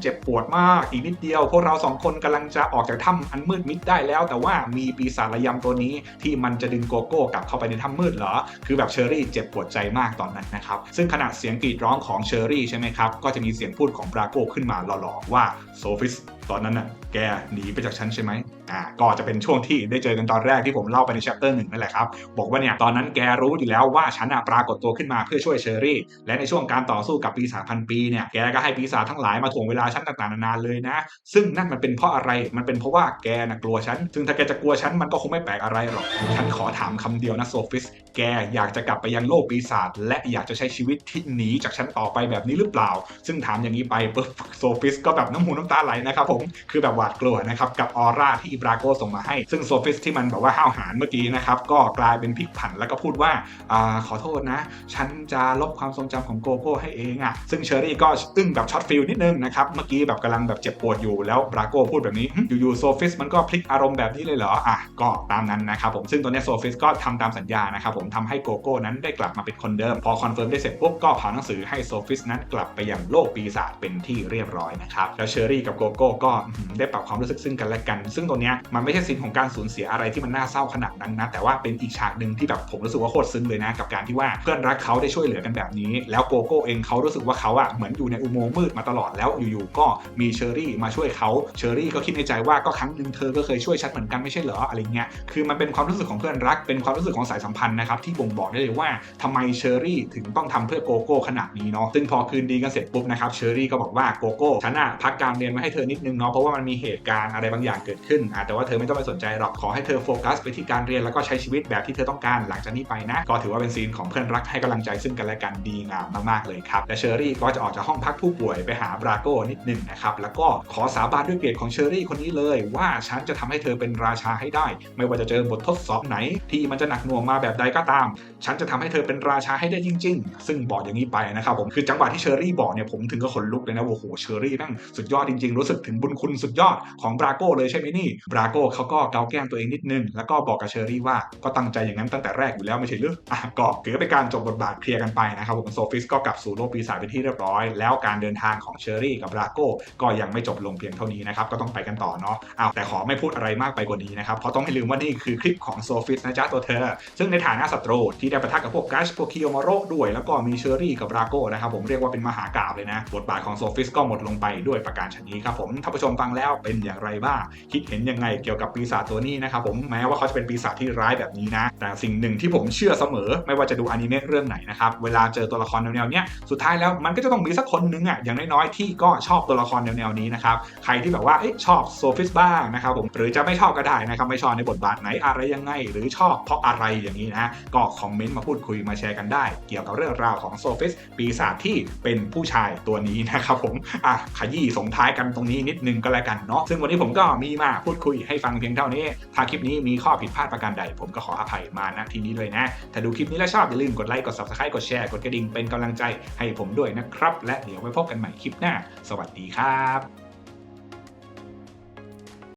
เจ็บปวดมากอีกนิดเดียว พวกเราสองคนกำลังจะออกจากถ้ำอันมืดมิดได้แล้ว แต่ว่ามีปีศาจระยำตัวนี้ที่มันจะดึงโกโก้กลับเข้าไปในถ้ำมืดเหรอคือแบบเชอรี่เจ็บปวดใจมากตอนนั้นนะครับซึ่งขณะเสียงกรีดร้องของเชอรี่ใช่ไหมครับก็จะมีเสียงพูดของบราโก้ขึ้นมาหล่อๆว่าโซฟิสตอนนั้นน่ะ แกหนีไปจากฉันใช่ไหมอ่าก็จะเป็นช่วงที่ได้เจอกันตอนแรกที่ผมเล่าไปใน chapter หนึ่งนั่นแหละครับ บอกว่าเนี่ยตอนนั้นแกรู้อยู่แล้วว่าฉันอะปรากฏตัวขึ้นมาเพื่อช่วยเชอรี่ และในช่วงการต่อสู้กับปีศาจพันปีเนี่ยแกก็ให้ปีศาจทั้งหลายมาถ่วงเวลาฉันต่างๆนานาเลยนะ ซึ่งนั่นมันเป็นเพราะอะไรมันเป็นเพราะว่าแกน่ะกลัวฉัน ซึ่งถ้าแกจะกลัวฉันมันก็คงไม่แปลกอะไรหรอกฉันขอถามคำเดียวนะโซฟิสแกอยากจะกลับไปยังโลกปีศาจและอยากจะใช้ชีวิตที่หนีจากฉันต่อไปแบบนี้หรือเปล่า ซึ่งถามอย่างนี้ไปปุ๊บโซฟิสก็แบบน้ำหูน้ำตาไหลนะครับผมคือแบบวาดกลัวนะครับกับออร่าที่อิบราโกส่งมาให้ ซึ่งโซฟิสที่มันแบบว่าห้าวหาญเมื่อกี้นะครับก็กลายเป็นพลิกผันแล้วก็พูดว่าอขอโทษนะ ฉันจะลบความทรงจำของโกโก้ให้เองอะ่ะซึ่งเชอรี่ก็อึ้งแบบช็อตฟิลนิดนึงนะครับเมื่อกี้แบบกำลังแบบเจ็บปวดอยู่แล้วบราโก้พูดแบบนี้อยู่ๆโซฟิสมันก็พลิกอารมณ์แบบนี้เลยเหรออะก็ตามนั้นนะครับผมซึ่งตัวเนี้โซฟิสก็ทำตามสัญญานะครับผมทำให้โกโก้นั้นได้กลับมาเป็นคนเดิม พอคอนเฟิร์มได้เสร็จปุ๊บก็เผาหนังสือให้โซฟิสนั้นกลับไปยังโลกปีศาจเป็นที่เรียบร้อยนะครับแล้วเชอรี่กับโกโก้ก็ได้ปรับความรู้สึกซึ่งกันและกัน ซึ่งตัวเนี้ยมันไม่ใช่ซีนของการสูญเสียอะไรที่มันน่าเศร้าขนาดนั้นนะแต่ว่าเป็นอีกฉากหนึ่งที่แบบผมรู้สึกว่าโคตรซึ้งเลยนะกับการที่ว่าเพื่อนรักเขาได้ช่วยเหลือกันแบบนี้ แล้วโกโก้เองเขารู้สึกว่าเขาอะเหมือนอยู่ในอุโมงค์มืดมาตลอดแล้วอยู่ๆก็มีเชอรี่มาช่วยเขาเชอรี่ก็คิดในใจว่าก็ครั้งหนึ่งเธอก็เคยช่วยฉันเหมือนกันไม่ใช่เหรออะไรเงี้ยคือมันเป็นความรู้สึกของเพื่อนรัก เป็นความรู้สึกของสายสัมพันธ์นะครับที่บ่งบอกได้เลยว่าทำไมเชอรี่ถึงต้องทำเพื่อโกโก้ขนาดนี้เนาะซึ่งพอคืนดีกันเสร็จปุ๊บนะครับเชอรี่ก็บอกว่าโกโก้ฉันอะพักการเรียนมาให้เธอนิดนึงเนาะเพราะว่ามันมีเหตุการณ์อะไรบางอย่างเกิดขึ้นแต่ว่าเธอไม่ต้องไปสนใจหรอกขอให้เธอโฟกัสไปที่การเรียนแล้วก็ใช้ชีวิตแบบที่เธอต้องการหลังจากนี้ไปนะ ก็ถือว่าเป็นซีนของเพื่อนรักให้กำลังใจซึ่งกันและกันดีงามมากๆเลยครับและเชอรี่ก็จะออกจากห้องพักผู้ป่วยไปหาบราโก้นิดนึงนะครับแล้วก็ขอสาบานด้วยเกียรติของเชอรี่คนนี้เลย ว่าฉันจะทำให้เธอเป็นราชาให้ได้ ไม่ว่าจะเจอบททดสอบไหน ที่มันจะหนักหน่วงมาแบบใดก็ตาม ฉันจะทำให้เธอเป็นราชาให้ได้จริง ๆ ซึ่งบอกอย่างนี้ไปนะครับผมคือจังหวะที่เชอรี่บอกเนี่ยผมถึงก็ขนลุกเลยนะโอ้โหเชอรี่แม่งสุดยอดจริงๆรู้สึกถึงบุญคุณสุดยอดของบราโก้เลยใช่ไหมนี่บราโก้เขาก็เกาแก้มตัวเองนิดนึง แล้วก็บอกกับเชอรี่ว่าก็ตั้งใจอย่างนั้นตั้งแต่แรกอยู่แล้วไม่ใช่หรืออะก็ถือเป็นการจบบทบาทเคลียร์กันไปนะครับผมโซฟิสก็กลับสู่โลกปีศาจเป็นที่เรียบร้อย แล้วการเดินทางของเชอรี่กับบราโก้ก็ยังไม่จบลงเพียงเท่านี้นะครับก็ต้องไปกันต่อเนาะอ้าวแต่ขอไม่พูดอะไรมากไปกว่านี้นะครับเพราะต้องไม่ลืมว่านี่คือคลิปของโซฟิสนะจ๊ะตัวเธอ ซึ่งในฐานะศัตรูที่ได้ปะทะกับพวกกัชพวกคิโยมาโรด้วย แล้วก็มีเชอรี่กับบราโก้นะครับผมเรียกว่าเป็นมหากาบเลยนะบทบาทของโซฟิสก็หมดลงไปด้วยประการชนนี้ครับผมท่านผู้ชมฟังแล้วเป็นอย่างไรบ้าง คิดเห็นยังไงเกี่ยวกับปีศาจตัวนี้นะครับผมแม้ว่าเขาจะเป็นปีศาจที่ร้ายแบบนี้นะ แต่สิ่งหนึ่งที่ผมเชื่อเสมอ ไม่ว่าจะดูอนิเมะเรื่องไหนนะครับเวลาเจอตัวละครแนวๆเนี้ยสุดท้ายแล้วมันก็จะต้องมีสักคนนึงอะอย่างน้อยๆที่ก็ชอบตัวละครแนวๆนี้นะครับใครที่แบบว่าเอ๊ะชอบโซฟิสบ้างนะครับผมหรือจะไม่ชอบก็ได้นะครับไม่ชอบในบทบาทไหนอะไรยังไง หรือชอบเพราะอะไรอย่างนี้นะก็คอมเมนต์มาพูดคุยมาแชร์กันได้ เกี่ยวกับเรื่องราวของโซฟิสปีศาจที่เป็นผู้ชายตัวนี้นะครับผมอะขยี้ส่งท้ายกันตรงนี้นิดนึงก็แล้วกันเนาะซึ่งวันนี้ผมก็มีมาพูดคุยให้ฟังเพียงเท่านี้ ถ้าคลิปนี้มีข้อผิดพลาดประการใด ผมก็ขออภัยมาณที่นี้ด้วยนะ ถ้าดูคลิปนี้แล้วชอบอย่าลืมกดไลค์กด subscribe กดแชร์กดกระดิ่งเป็นกำลังใจให้ผมด้วยนะครับ และเดี๋ยวไว้พบกันใหม่คลิปหน้า สวัสดีครับ